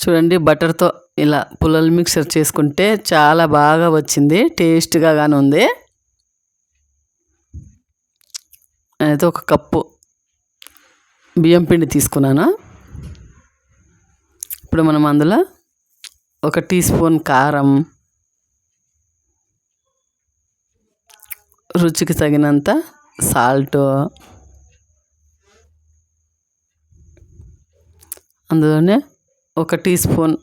చూడండి బటర్తో ఇలా పుల్లలు మిక్సర్ చేసుకుంటే చాలా బాగా వచ్చింది టేస్ట్గా కానీ ఉంది. అయితే ఒక కప్పు బియ్యం పిండి తీసుకున్నాను. ఇప్పుడు మనం అందులో ఒక టీ స్పూన్ కారం రుచికి తగినంత సాల్ట్ అందులోనే ఒక టీ స్పూన్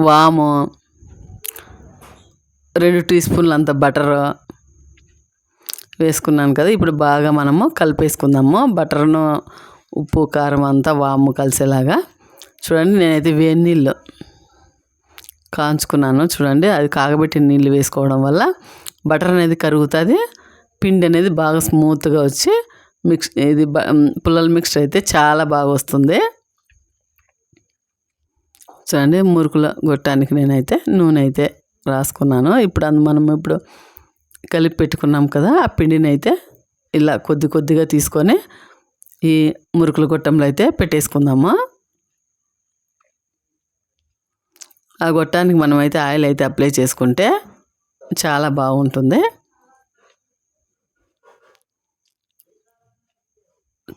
వాము రెండు టీ స్పూన్లు అంత బటర్ వేసుకున్నాను కదా ఇప్పుడు బాగా మనము కలిపేసుకుందాము. బటర్ను ఉప్పు కారం అంతా వాము కలిసేలాగా. చూడండి నేనైతే వేడి నీళ్ళు కాంచుకున్నాను. చూడండి అది కాగబెట్టిన నీళ్ళు వేసుకోవడం వల్ల బటర్ అనేది కరుగుతుంది. పిండి అనేది బాగా స్మూత్గా వచ్చి మిక్స్ ఇది పుల్లల మిక్స్చర్ అయితే చాలా బాగా వస్తుంది. చూడండి మురుకుల గొట్టానికి నేనైతే నూనె అయితే రాసుకున్నాను. ఇప్పుడు అందు మనం ఇప్పుడు కలిపి పెట్టుకున్నాం కదా ఆ పిండిని అయితే ఇలా కొద్ది కొద్దిగా తీసుకొని ఈ మురుకుల గొట్టంలో అయితే పెట్టేసుకుందాము. ఆ గొట్టానికి మనమైతే ఆయిల్ అయితే అప్లై చేసుకుంటే చాలా బాగుంటుంది.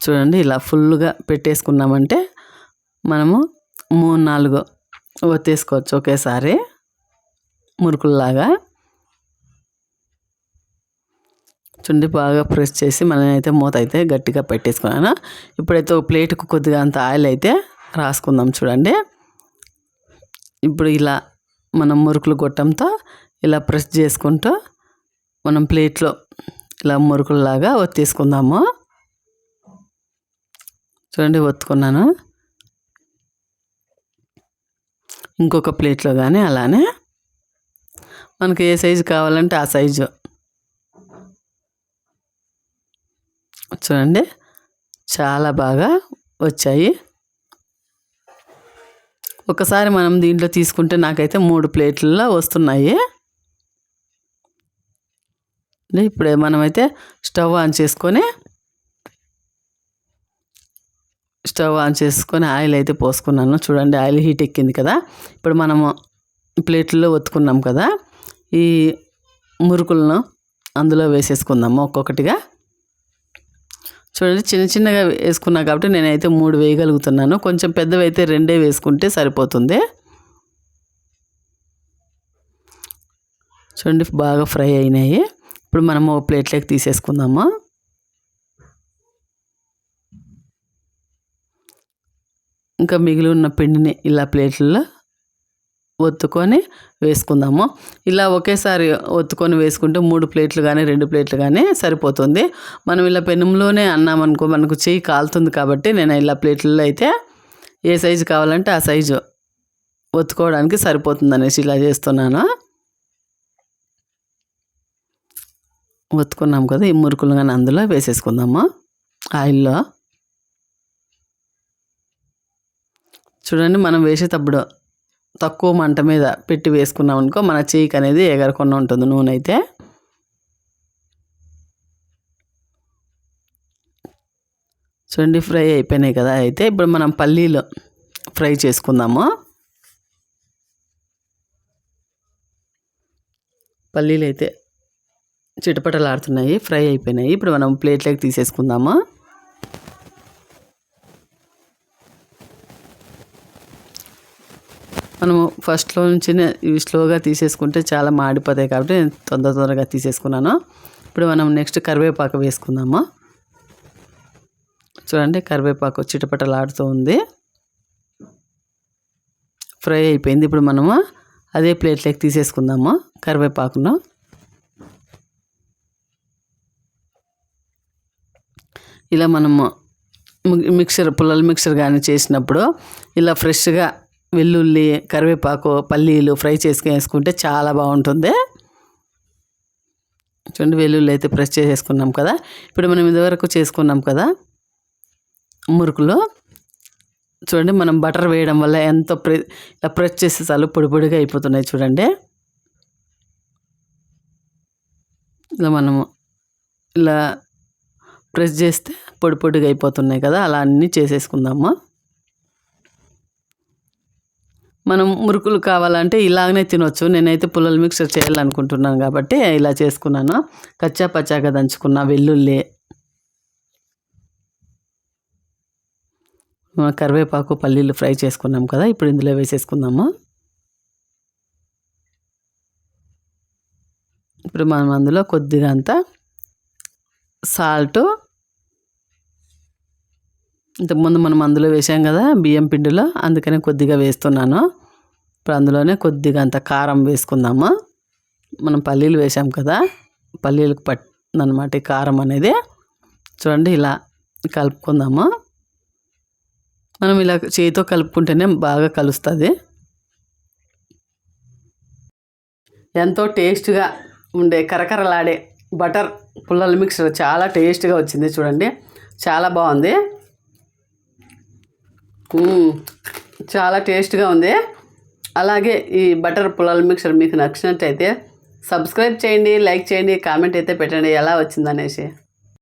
చూడండి ఇలా ఫుల్గా పెట్టేసుకున్నామంటే మనము మూడు నాలుగు ఒత్తేసుకోవచ్చు ఒకేసారి మురుకుల్లాగా. చుండి బాగా ప్రెస్ చేసి మనం అయితే మూత అయితే గట్టిగా పెట్టేసుకున్నాను. ఇప్పుడైతే ఒక ప్లేట్కు కొద్దిగా అంత ఆయిల్ అయితే రాసుకుందాం చూడండి. ఇప్పుడు ఇలా మనం మురుకులు గొట్టంతో ఇలా ప్రెస్ చేసుకుంటూ మనం ప్లేట్లో ఇలా మురుకుల్లాగా ఒత్తేసుకుందాము. చూడండి ఒత్తుకున్నాను. ఇంకొక ప్లేట్లో కానీ అలానే మనకి ఏ సైజు కావాలంటే ఆ సైజు. చూడండి చాలా బాగా వచ్చాయి. ఒకసారి మనం దీంట్లో తీసుకుంటే నాకైతే మూడు ప్లేట్లలో వస్తున్నాయి. ఇప్పుడే మనమైతే స్టవ్ ఆన్ చేసుకొని స్టవ్ ఆన్ చేసుకొని ఆయిల్ అయితే పోసుకున్నాను. చూడండి ఆయిల్ హీట్ ఎక్కింది కదా. ఇప్పుడు మనము ప్లేట్లో ఒత్తుకున్నాం కదా. ఈ మురుకులను అందులో వేసేసుకుందాము ఒక్కొక్కటిగా. చూడండి చిన్న చిన్నగా వేసుకున్నా కాబట్టి నేనైతే మూడు వేయగలుగుతున్నాను. కొంచెం పెద్దవి అయితే రెండే వేసుకుంటే సరిపోతుంది. చూడండి బాగా ఫ్రై అయినాయి. ఇప్పుడు మనము ప్లేట్లోకి తీసేసుకుందాము. ఇంకా మిగిలి ఉన్న పిండిని ఇలా ప్లేట్లలో ఒత్తుకొని వేసుకుందాము. ఇలా ఒకేసారి ఒత్తుకొని వేసుకుంటే మూడు ప్లేట్లు కానీ రెండు ప్లేట్లు కానీ సరిపోతుంది. మనం ఇలా పెనంలోనే అన్నామనుకో మనకు చెయ్యి కాలుతుంది కాబట్టి నేను ఇలా ప్లేట్లలో అయితే ఏ సైజు కావాలంటే ఆ సైజు ఒత్తుకోవడానికి సరిపోతుంది అనేసి ఇలా చేస్తున్నాను. ఒత్తుకున్నాం కదా ఈ మురుకులు కానీ అందులో వేసేసుకుందాము. ఆయిల్లో చూడండి మనం వేసేటప్పుడు తక్కువ మంట మీద పెట్టి వేసుకున్నాం అనుకో మన చేయికి అనేది ఎగరకుండా ఉంటుంది నూనె అయితే చూడండి ఫ్రై అయిపోయినాయి కదా. అయితే ఇప్పుడు మనం పల్లీలు ఫ్రై చేసుకుందాము. పల్లీలు అయితే చిటపటలాడుతున్నాయి ఫ్రై అయిపోయినాయి. ఇప్పుడు మనం ప్లేట్లోకి తీసేసుకుందాము. మనము ఫస్ట్లో నుంచినే ఇవి స్లోగా తీసేసుకుంటే చాలా మాడిపోతాయి కాబట్టి నేను తొందర తొందరగా తీసేసుకున్నాను. ఇప్పుడు మనం నెక్స్ట్ కరివేపాకు వేసుకుందాము. చూడండి కరివేపాకు చిటపటలాడుతూ ఉంది. ఫ్రై అయిపోయింది. ఇప్పుడు మనము అదే ప్లేట్లోకి తీసేసుకుందాము కరివేపాకును. ఇలా మనము మిక్సర్ పుల్లల మిక్సర్ కానీ చేసినప్పుడు ఇలా ఫ్రెష్గా వెల్లుల్లి కరివేపాకు పల్లీలు ఫ్రై చేసుకుని వేసుకుంటే చాలా బాగుంటుంది. చూడండి వెల్లుల్లి అయితే ప్రెస్ చేసేసుకున్నాం కదా. ఇప్పుడు మనం ఇదివరకు చేసుకున్నాం కదా మురుకులు. చూడండి మనం బటర్ వేయడం వల్ల ఎంతో ప్రె ఇలా ప్రెస్ చేస్తే చాలు పొడి పొడిగా అయిపోతున్నాయి చూడండి. ఇలా మనము ఇలా ప్రెస్ చేస్తే పొడి పొడిగా అయిపోతున్నాయి కదా అలా అన్నీ చేసేసుకుందాము. మనం మురుకులు కావాలంటే ఇలాగనే తినొచ్చు. నేనైతే పుల్లల మిక్సర్ చేయాలనుకుంటున్నాను కాబట్టి ఇలా చేసుకున్నాను. కచ్చా పచ్చాగా దంచుకున్న వెల్లుల్లి కరివేపాకు పల్లీలు ఫ్రై చేసుకున్నాం కదా ఇప్పుడు ఇందులో వేసేసుకుందాము. ఇప్పుడు మనం అందులో కొద్దిగా అంతా సాల్ట్ ఇంతకుముందు మనం అందులో వేసాం కదా బియ్యం పిండిలో అందుకనే కొద్దిగా వేస్తున్నాను. ఇప్పుడు అందులోనే కొద్దిగా అంత కారం వేసుకుందాము? మనం పల్లీలు వేసాం కదా పల్లీలకు పట్టిందనమాట ఈ కారం అనేది. చూడండి ఇలా కలుపుకుందాము? మనం ఇలా చేతితో కలుపుకుంటేనే బాగా కలుస్తుంది. ఎంతో టేస్ట్గా ఉండే కరకరలాడే బటర్ పుల్లల మిక్సర్ చాలా టేస్ట్గా వచ్చింది చూడండి. చాలా బాగుంది. చాలా టేస్ట్గా ఉంది. అలాగే ఈ బటర్ పొలాల మిక్సర్ మీకు నచ్చినట్టయితే సబ్స్క్రైబ్ చేయండి లైక్ చేయండి కామెంట్ అయితే పెట్టండి ఎలా వచ్చిందనేసి.